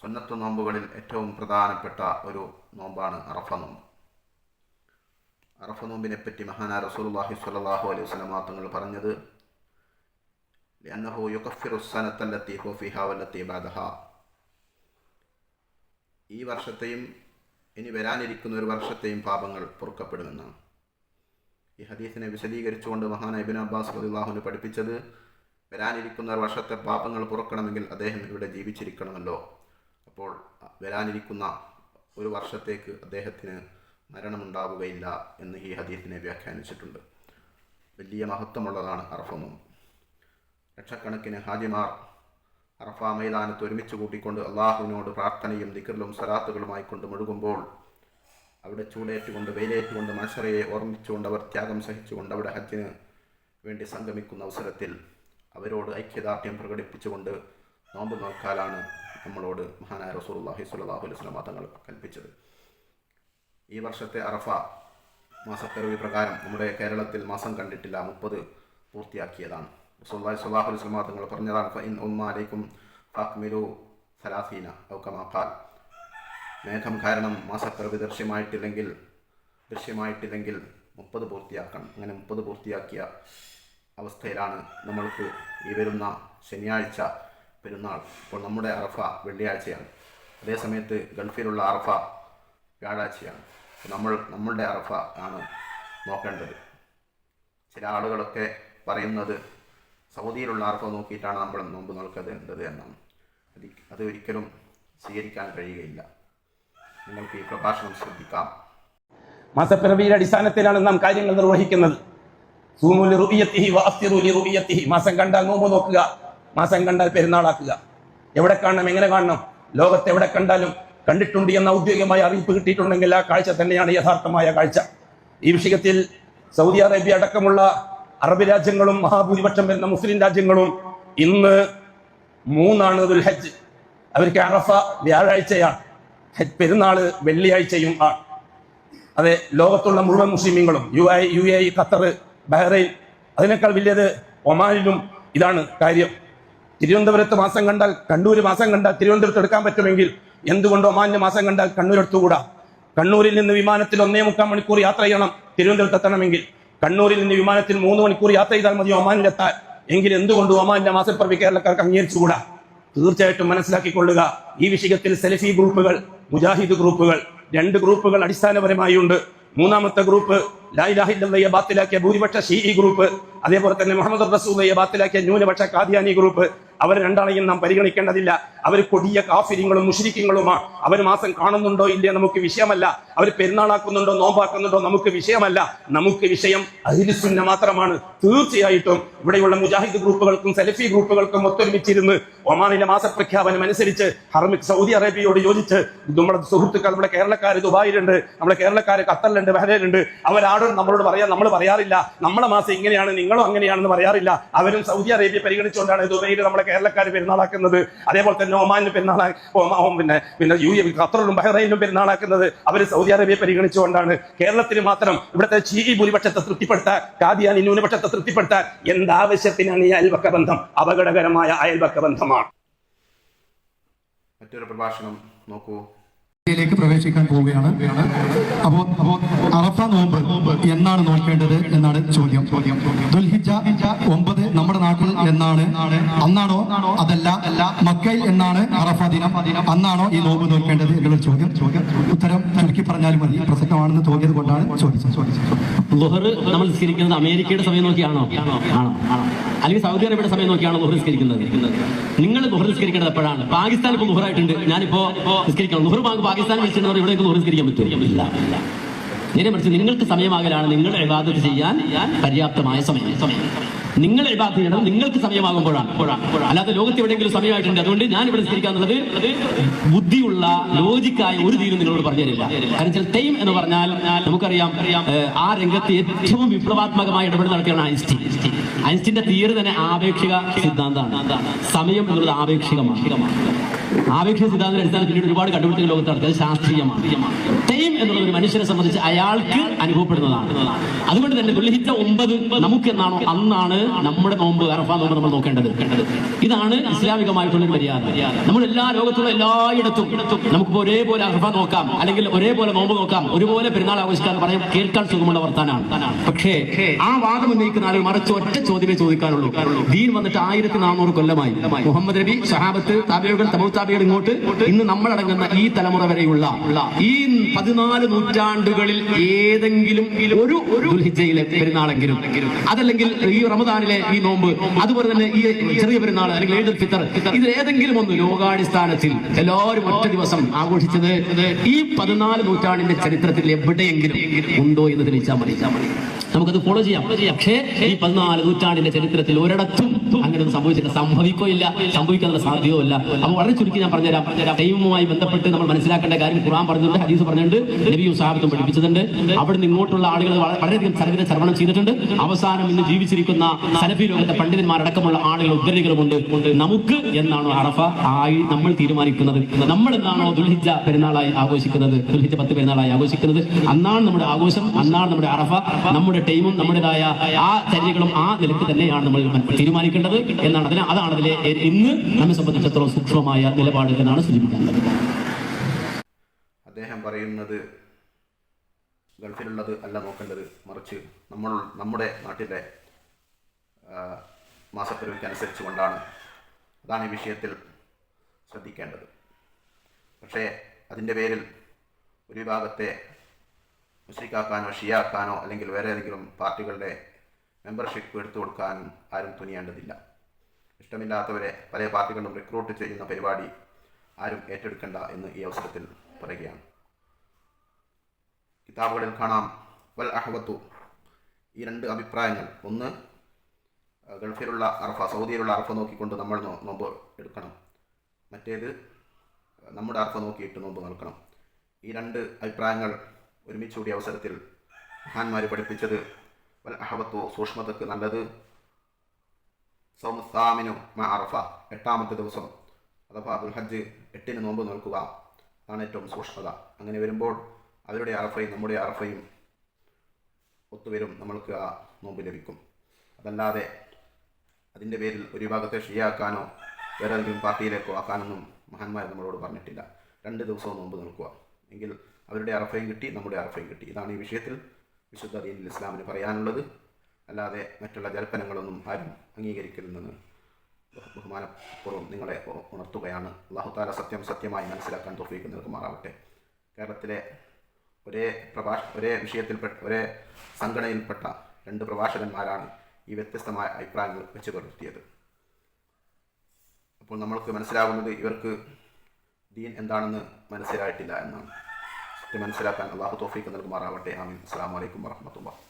സുന്നത്ത് നോമ്പുകളിൽ ഏറ്റവും പ്രധാനപ്പെട്ട ഒരു നോമ്പാണ് അറഫ നോമ്പ്. അറഫ നോമ്പിനെ പറ്റി മഹാന റസൂലുള്ളാഹി സ്വല്ലല്ലാഹു അലൈഹി വസല്ലം തങ്ങൾ പറഞ്ഞത് ലഅന്നഹു ഫിഹാ ഈ വർഷത്തെയും ഇനി വരാനിരിക്കുന്ന ഒരു വർഷത്തെയും പാപങ്ങൾ പൊറുക്കപ്പെടുമെന്നാണ്. ഈ ഹദീസിനെ വിശദീകരിച്ചുകൊണ്ട് മഹാന ഇബിൻ അബ്ബാസ് റളിയല്ലാഹുവിന് പഠിപ്പിച്ചത് വരാനിരിക്കുന്ന ഒരു വർഷത്തെ പാപങ്ങൾ പുറക്കണമെങ്കിൽ അദ്ദേഹം ഇവിടെ ജീവിച്ചിരിക്കണമല്ലോ. അപ്പോൾ വരാനിരിക്കുന്ന ഒരു വർഷത്തേക്ക് അദ്ദേഹത്തിന് മരണമുണ്ടാവുകയില്ല എന്ന് ഈ ഹദീസിനെ വ്യാഖ്യാനിച്ചിട്ടുണ്ട്. വലിയ മഹത്വമുള്ളതാണ് അറഫ നോമ്പ് ലക്ഷക്കണക്കിന് ഹാജിമാർ അറഫ മൈതാനത്ത് ഒരുമിച്ച് കൂട്ടിക്കൊണ്ട് അള്ളാഹുവിനോട് പ്രാർത്ഥനയും ദിക്കറിലും സലാത്തുകളുമായി കൊണ്ട് മുഴുകുമ്പോൾ അവിടെ ചൂടേറ്റുകൊണ്ട് വെയിലേറ്റുകൊണ്ട് മത്സരയെ ഓർമ്മിച്ചുകൊണ്ട് അവർ ത്യാഗം സഹിച്ചുകൊണ്ട് അവിടെ ഹജ്ജിന് വേണ്ടി സംഗമിക്കുന്ന അവസരത്തിൽ അവരോട് ഐക്യദാർഢ്യം പ്രകടിപ്പിച്ചുകൊണ്ട് നോമ്പ് നോക്കാലാണ് നമ്മളോട് മഹാനായ റസൂലുള്ളാഹി സ്വല്ലല്ലാഹു അലൈഹി വസല്ലം തങ്ങൾ കൽപ്പിച്ചത്. ഈ വർഷത്തെ അറഫ മാസപ്പിറവി പ്രകാരം നമ്മുടെ കേരളത്തിൽ മാസം കണ്ടിട്ടില്ല മുപ്പത് പൂർത്തിയാക്കിയതാണ്. റസൂലുള്ളാഹി സ്വല്ലല്ലാഹു അലൈഹി വസല്ലം തങ്ങൾ പറഞ്ഞതാണ് ഫഇൻ ഉമ്മ അലൈക്കും ഫാക്മിലു സലാസീന ഔ കമാ ഖാൽ. മേഘം കാരണം മാസപ്പിറവി ദൃശ്യമായിട്ടില്ലെങ്കിൽ ദൃശ്യമായിട്ടില്ലെങ്കിൽ മുപ്പത് പൂർത്തിയാക്കണം. അങ്ങനെ മുപ്പത് പൂർത്തിയാക്കിയ അവസ്ഥയിലാണ് നമ്മൾക്ക് ഈ വരുന്ന ശനിയാഴ്ച പെരുന്നാൾ ഇപ്പോൾ നമ്മുടെ അറഫ വെള്ളിയാഴ്ചയാണ്. അതേസമയത്ത് ഗൾഫിലുള്ള അറഫ വ്യാഴാഴ്ചയാണ്. നമ്മൾ നമ്മളുടെ അറഫ ആണ് നോക്കേണ്ടത്. ചില ആളുകളൊക്കെ പറയുന്നത് സൗദിയിലുള്ള അറഫ നോക്കിയിട്ടാണ് നമ്മൾ നോമ്പ് നോക്കേണ്ടത് എന്നാണ് അത് അത് ഒരിക്കലും സ്വീകരിക്കാൻ കഴിയുകയില്ല. നിങ്ങൾക്ക് ഈ പ്രഭാഷണം ശ്രദ്ധിക്കാം. മാസപ്പിറവിയുടെ അടിസ്ഥാനത്തിലാണ് നാം കാര്യങ്ങൾ നിർവഹിക്കുന്നത്. മാസം കണ്ടാൽ നോമ്പ് നോക്കുക. മാസം കണ്ടാൽ പെരുന്നാളാക്കുക. എവിടെ കാണണം? എങ്ങനെ കാണണം? ലോകത്ത് എവിടെ കണ്ടാലും കണ്ടിട്ടുണ്ട് എന്ന ഔദ്യോഗികമായ അറിയിപ്പ് കിട്ടിയിട്ടുണ്ടെങ്കിൽ ആ കാഴ്ച തന്നെയാണ് യഥാർത്ഥമായ കാഴ്ച. ഈ വിഷയത്തിൽ സൗദി അറേബ്യ അടക്കമുള്ള അറബ് രാജ്യങ്ങളും മഹാഭൂരിപക്ഷം വരുന്ന മുസ്ലിം രാജ്യങ്ങളും ഇന്ന് മൂന്നാണ് ഹജ്ജ്. അവർക്ക് അറഫ വ്യാഴാഴ്ചയാണ്. ഹജ്ജ് പെരുന്നാൾ വെള്ളിയാഴ്ചയും ആണ്. അതെ ലോകത്തുള്ള മുഴുവൻ മുസ്ലിമീങ്ങളും U I U A Qatar Bahrain അതിനേക്കാൾ വലിയത് ഒമാനിലും ഇതാണ് കാര്യം. തിരുവനന്തപുരത്ത് മാസം കണ്ടാൽ കണ്ണൂർ മാസം കണ്ടാൽ തിരുവനന്തപുരത്ത് എടുക്കാൻ പറ്റുമെങ്കിൽ എന്തുകൊണ്ട് മാന്യ മാസം കണ്ടാൽ കണ്ണൂർ എടുത്തുകൂടാ കണ്ണൂരിൽ നിന്ന് വിമാനത്തിൽ ഒന്നേ മുക്കാൽ മണിക്കൂർ യാത്ര ചെയ്യണം തിരുവനന്തപുരത്ത് എത്തണമെങ്കിൽ. കണ്ണൂരിൽ നിന്ന് വിമാനത്തിൽ മൂന്ന് മണിക്കൂർ യാത്ര ചെയ്താൽ മതി ഒമാനിലെത്താൻ. എങ്കിൽ എന്തുകൊണ്ട് ഒമാനിന്റെ മാസപ്പിറവി കേരളക്കാർക്ക് അംഗീകരിച്ചുകൂടാ. തീർച്ചയായിട്ടും മനസ്സിലാക്കിക്കൊള്ളുക. ഈ വിഷയത്തിൽ സെൽഫി ഗ്രൂപ്പുകൾ മുജാഹിദ് ഗ്രൂപ്പുകൾ രണ്ട് ഗ്രൂപ്പുകൾ അടിസ്ഥാനപരമായി ഉണ്ട് മൂന്നാമത്തെ ഗ്രൂപ്പ് ലായിലാഹില്ലയെ ബാത്തിലാക്കിയ ഭൂരിപക്ഷ ഷീഇ ഗ്രൂപ്പ് അതേപോലെ തന്നെ മുഹമ്മദ് റസൂലയെ ബാത്തിലാക്കിയ ന്യൂനപക്ഷ കാദിയാനി ഗ്രൂപ്പ് അവർ രണ്ടാളെയും നാം പരിഗണിക്കേണ്ടതില്ല. അവർ കൊടിയ കാഫിര്യങ്ങളും മുഷരിക്കങ്ങളുമാണ് അവർ മാസം കാണുന്നുണ്ടോ ഇല്ലേ നമുക്ക് വിഷയമല്ല. അവർ പെരുന്നാളാക്കുന്നുണ്ടോ നോമ്പാക്കുന്നുണ്ടോ നമുക്ക് വിഷയമല്ല. നമുക്ക് വിഷയം അഹിലിസുന്ന മാത്രമാണ്. തീർച്ചയായിട്ടും ഇവിടെയുള്ള മുജാഹിദ് ഗ്രൂപ്പുകൾക്കും സെലഫി ഗ്രൂപ്പുകൾക്കും ഒത്തൊരുമിച്ചിരുന്ന് ഒമാനിലെ മാസപ്രഖ്യാപനം അനുസരിച്ച് ഹർമിക് സൗദി അറേബ്യയോട് യോജിച്ച് നമ്മുടെ സുഹൃത്തുക്കൾ നമ്മുടെ കേരളക്കാർ ദുബായിലുണ്ട് നമ്മുടെ കേരളക്കാർ ഖത്തറിലുണ്ട് ബഹ്റൈനുണ്ട് അവരാടും നമ്മളോട് പറയാ നമ്മൾ പറയാറില്ല. നമ്മളെ മാസം ഇങ്ങനെയാണ് നിങ്ങളും അങ്ങനെയാണെന്ന് പറയാറില്ല. അവരും സൗദി അറേബ്യ പരിഗണിച്ചുകൊണ്ടാണ് ദുബൈയിൽ നമ്മളെ കേരളക്കാർ പെരുന്നാളാക്കുന്നത്. അതേപോലെ തന്നെ ഒമാനിന് പെരുന്നാളാ ഒമാ- പിന്നെ പിന്നെ യു എ ഖത്തറിലും ബഹ്റൈനിലും പെരുന്നാളാക്കുന്നത് അവർ സൗദി അറേബ്യയെ പരിഗണിച്ചുകൊണ്ടാണ്. കേരളത്തിന് മാത്രം ഇവിടുത്തെ ചീ ഭൂരിപക്ഷത്തെ തൃപ്തിപ്പെടുത്താൻ കാദിയാനി ന്യൂനപക്ഷത്തെ തൃപ്തിപ്പെടുത്താൻ എന്താവശ്യത്തിനാണ് ഈ അയൽപക്ക ബന്ധം അപകടകരമായ അയൽപക്ക ബന്ധമാണ് മറ്റൊരു പ്രഭാഷണം നോക്കൂ. ിലേക്ക് പ്രവേശിക്കാൻ പോവുകയാണ്. അപ്പോ അപ്പോ അറഫ നോമ്പ് എന്നാണ് നോക്കേണ്ടത് എന്നാണ് ചോദ്യം. ദുൽഹിജ ഒമ്പത് നമ്മുടെ നാട്ടിൽ എന്നാണ്? അന്നാണോ? അതല്ല. മക്കയിൽ എന്നാണ് അറഫ ദിനം? അന്നാണോ ഈ നോമ്പ് നോക്കേണ്ടത് എന്നുള്ള ചോദ്യം. ചോദ്യം ഉത്തരം ചുരുക്കി പറഞ്ഞാൽ മതി. പ്രസക്തമാണെന്ന് തോന്നിയത് കൊണ്ടാണ് ചോദിച്ചത് ചോദിച്ചത്. ലുഹർ നമ്മൾ നിസ്കരിക്കുന്നത് അമേരിക്കയുടെ സമയം നോക്കിയാണോ? ആണോ? അല്ലെങ്കിൽ സൗദി അറേബ്യയുടെ സമയം നോക്കിയാണോ ലുഹർ നിസ്കരിക്കുന്നത്? നിങ്ങൾ ലുഹർ നിസ്കരിക്കേണ്ടത് എപ്പോഴാണ്? പാകിസ്ഥാൻ ഇപ്പോൾ ലുഹറായിട്ടുണ്ട്. ഞാനിപ്പോ നിസ്കരിക്കണം. ലുഹർ പാകിസ്ഥാൻ വെച്ചിട്ടുണ്ടോ ഇവിടെ ലുഹർ നിസ്കരിക്കാൻ പറ്റുമോ? ഇല്ല. നേരെ മറിച്ച് നിങ്ങൾക്ക് സമയമാകലാണ് നിങ്ങൾ ഇബാദത്ത് ചെയ്യാൻ പര്യാപ്തമായ സമയം. സമയം നിങ്ങൾ ഇബാദത്ത് ചെയ്യണം നിങ്ങൾക്ക് സമയമാകുമ്പോഴാണ്. അല്ലാതെ ലോകത്ത് എവിടെയെങ്കിലും സമയമായിട്ടുണ്ട്. അതുകൊണ്ട് ഞാൻ ഇവിടെ സ്ഥിരിക്കാന്നുള്ളത് ബുദ്ധിയുള്ള ലോജിക്കായ ഒരു തീരും നിങ്ങളോട് പറഞ്ഞു തരില്ല. കാരണം ടൈം എന്ന് പറഞ്ഞാൽ നമുക്കറിയാം ആ രംഗത്ത് ഏറ്റവും വിപ്ലവാത്മകമായ ഇടപെടൽ നടക്കുകയാണ് ഐൻസ്റ്റീൻ. ഐൻസ്റ്റീന്റെ തിയറി തന്നെ ആപേക്ഷിക സിദ്ധാന്തമാണ് സമയം എന്നുള്ളത് ആപേക്ഷികമാണ്. ആപേക്ഷിക സിദ്ധാന്തത്തിന്റെ അടിസ്ഥാനത്തിൽ പിന്നീട് ഒരുപാട് കണ്ടുപിടുത്തങ്ങൾ ലോകത്ത് അത് ശാസ്ത്രീയമാണ്. ടൈം എന്നുള്ളത് ഒരു മനുഷ്യനെ സംബന്ധിച്ച് അയാൾക്ക് അനുഭവപ്പെടുന്നതാണ്. അതുകൊണ്ട് തന്നെ ദുൽഹിജ ഒമ്പത് നമുക്ക് എന്നാണോ അന്നാണ് നമ്മുടെ നോമ്പ് അറഫ നോമ്പ് നമ്മൾ നോക്കേണ്ടത്. ഇതാണ് ഇസ്ലാമികമായിട്ടുള്ള മര്യാദ. നമ്മൾ എല്ലാ ലോകത്തുള്ള എല്ലായിടത്തും നമുക്കിപ്പോ ഒരേപോലെ അറഫ നോക്കാം അല്ലെങ്കിൽ ഒരേപോലെ നോമ്പ് നോക്കാം ഒരുപോലെ പെരുന്നാൾ ആഘോഷിക്കാൻ പറയാം കേൾക്കാൻ സുഖമുള്ള വർത്താനാണ്. പക്ഷേ ആ വാദം ഉന്നയിക്കുന്ന ആളുകൾ മറിച്ച് ഒറ്റ ചോദ്യമേ ചോദിക്കാനുള്ളൂ. ദീൻ വന്നിട്ട് ആയിരത്തി നാനൂറ് കൊല്ലമായി. മുഹമ്മദ് നബി സഹാബത്ത് താബികൾ തമോ താബികൾ ഇങ്ങോട്ട് ഇന്ന് നമ്മളടങ്ങുന്ന ഈ തലമുറ വരെയുള്ള ഈ പതിനാല് നൂറ്റാണ്ടുകളിൽ ഏതെങ്കിലും ഒരു ദുൽഹിജയിലെ പെരുന്നാളെങ്കിലും. അതല്ലെങ്കിൽ ഈ റമദാനിലെ ഈ നോമ്പ് അതുപോലെ തന്നെ ഈ ചെറിയ പെരുന്നാൾ അല്ലെങ്കിൽ ഏതൊരു ഫിത്തർ ഇതിൽ ഏതെങ്കിലും ഒന്ന് ലോകാടിസ്ഥാനത്തിൽ എല്ലാവരും ഒറ്റ ദിവസം ആഘോഷിച്ചത് ഈ പതിനാല് നൂറ്റാണ്ടിന്റെ ചരിത്രത്തിൽ എവിടെയെങ്കിലും ഉണ്ടോ എന്ന് തെളിയിച്ചാൽ മതി. നമുക്കത് ഫോളോ ചെയ്യാം. പക്ഷേ ഈ പതിനാല് നൂറ്റാണ്ടിന്റെ ചരിത്രത്തിൽ ഒരിടത്തും അങ്ങനെ ഒന്നും സംഭവിച്ചില്ല സംഭവിക്കുകയില്ല. സംഭവിക്കാനുള്ള സാധ്യതയുമില്ല. അപ്പൊ വളരെ ചുരുക്കി ഞാൻ പറഞ്ഞുതരാം. ദൈവവുമായി ബന്ധപ്പെട്ട് നമ്മൾ മനസ്സിലാക്കേണ്ട കാര്യം ഖുർആൻ പറഞ്ഞിട്ടുണ്ട് ഹദീസ് പറഞ്ഞിട്ടുണ്ട് നബിയും സാഹിബത്തും പഠിപ്പിച്ചിട്ടുണ്ട്. അവിടെ നിന്ന് ഇങ്ങോട്ടുള്ള ആളുകൾ വള- വളരെയധികം സലഫിനെ ശ്രവണം ചെയ്തിട്ടുണ്ട്. അവസാനം ഇന്ന് ജീവിച്ചിരിക്കുന്ന സലഫി ലോകത്തെ പണ്ഡിതന്മാരടക്കമുള്ള ആളുകൾ ഉദ്ധരണികളുമുണ്ട് നമുക്ക് എന്നാണോ അറഫ? ആയി നമ്മൾ തീരുമാനിക്കുന്നത്. നമ്മൾ എന്നാണോ ദുൽഹിജ പെരുന്നാളായി ആഘോഷിക്കുന്നത്? ദുൽഹിജ പത്ത് പെരുന്നാളായി ആഘോഷിക്കുന്നത്. അന്നാണ് നമ്മുടെ ആഘോഷം അന്നാണ് നമ്മുടെ അറഫ. നമ്മുടെ ടൈമും നമ്മുടേതായ ആ ചര്യകളും ആ നിലയ്ക്ക് തന്നെയാണ് നമ്മൾ തീരുമാനിക്കേണ്ടത് എന്നാണ് അതിന് അതാണ് അതിലെ ഇന്ന് നമ്മെ സംബന്ധിച്ചിടത്തോളം സൂക്ഷ്മമായ നിലപാട് എന്നാണ് സൂചിപ്പിക്കേണ്ടത് അദ്ദേഹം പറയുന്നത് ഗൾഫിലുള്ളത് അല്ല നോക്കേണ്ടത്. മറിച്ച് നമ്മൾ നമ്മുടെ നാട്ടിലെ മാസപ്പെരുവിക്കനുസരിച്ച് കൊണ്ടാണ് അതാണ് ഈ വിഷയത്തിൽ ശ്രദ്ധിക്കേണ്ടത്. പക്ഷേ അതിന്റെ പേരിൽ ഒരു വിഭാഗത്തെ മുസ്ലിക്കാക്കാനോ ഷിയാക്കാനോ അല്ലെങ്കിൽ വേറെ ഏതെങ്കിലും പാർട്ടികളുടെ മെമ്പർഷിപ്പ് എടുത്തു കൊടുക്കാൻ ആരും തുനിയേണ്ടതില്ല. ഇഷ്ടമില്ലാത്തവരെ പല പാർട്ടികളും റിക്രൂട്ട് ചെയ്യുന്ന പരിപാടി ആരും ഏറ്റെടുക്കേണ്ട എന്ന് ഈ അവസരത്തിൽ പറയുകയാണ്. കിതാബുകളിൽ കാണാം. വൽ അഹബത്തു ഈ രണ്ട് അഭിപ്രായങ്ങൾ. ഒന്ന് ഗൾഫിലുള്ള അറഫ സൗദിയിലുള്ള അറഫ നോക്കിക്കൊണ്ട് നമ്മൾ നോമ്പ് എടുക്കണം. മറ്റേത് നമ്മുടെ അർഫ നോക്കിയിട്ട് നോമ്പ് നൽകണം ഈ രണ്ട് അഭിപ്രായങ്ങൾ ഒരുമിച്ച് കൂടിയ അവസരത്തിൽ മഹാന്മാർ പഠിപ്പിച്ചത് വൽ സൂക്ഷ്മതക്ക് നല്ലത്. സൗമുസാമിനു മ എട്ടാമത്തെ ദിവസം അഥവാ അബുൽ ഹജ്ജ് എട്ടിന് നോമ്പ് നോക്കുക അതാണ് ഏറ്റവും സൂക്ഷ്മത. അങ്ങനെ വരുമ്പോൾ അവരുടെ അറഫയും നമ്മുടെ അറഫയും ഒത്തുവരും നമ്മൾക്ക് ആ നോമ്പ് ലഭിക്കും. അതല്ലാതെ അതിന്റെ പേരിൽ ഒരു വിഭാഗത്തെ ഷിയാക്കാനോ വേറെ ഏതെങ്കിലും പാർട്ടിയിലേക്കോ ആക്കാനൊന്നും മഹാന്മാർ നമ്മളോട് പറഞ്ഞിട്ടില്ല. രണ്ട് ദിവസവും നോമ്പ് നിൽക്കുക. എങ്കിൽ അവരുടെ അറഫയും കിട്ടി നമ്മുടെ അറഫയും കിട്ടി. ഇതാണ് ഈ വിഷയത്തിൽ വിശുദ്ധ ദീനിൽ ഇസ്ലാമിന് പറയാനുള്ളത്. അല്ലാതെ മറ്റുള്ള ജൽപ്പനങ്ങളൊന്നും ആരും അംഗീകരിക്കരുതെന്ന് ബഹു- ബഹുമാനപൂർവം നിങ്ങളെ ഉണർത്തുകയാണ്. അള്ളാഹുത്താല സത്യം സത്യമായി മനസ്സിലാക്കാൻ തോഫീക്ക് നിൽക്കുമാറാവട്ടെ കേരളത്തിലെ ഒരേ പ്രഭാഷ ഒരേ വിഷയത്തിൽപ്പെട്ട ഒരേ സംഘടനയിൽപ്പെട്ട രണ്ട് പ്രഭാഷകന്മാരാണ് ഈ വ്യത്യസ്തമായ അഭിപ്രായങ്ങൾ വെച്ച് പുലർത്തിയത്. അപ്പോൾ നമ്മൾക്ക് മനസ്സിലാകുന്നത് ഇവർക്ക് ദീൻ എന്താണെന്ന് മനസ്സിലായിട്ടില്ല എന്നാണ്. സത്യം മനസ്സിലാക്കാൻ അള്ളാഹു തോഫീക്ക് നൽകുമാറാവട്ടെ. ആമീൻ. അസ്സാം വലൈക്കും വാഹമത്തുള്ള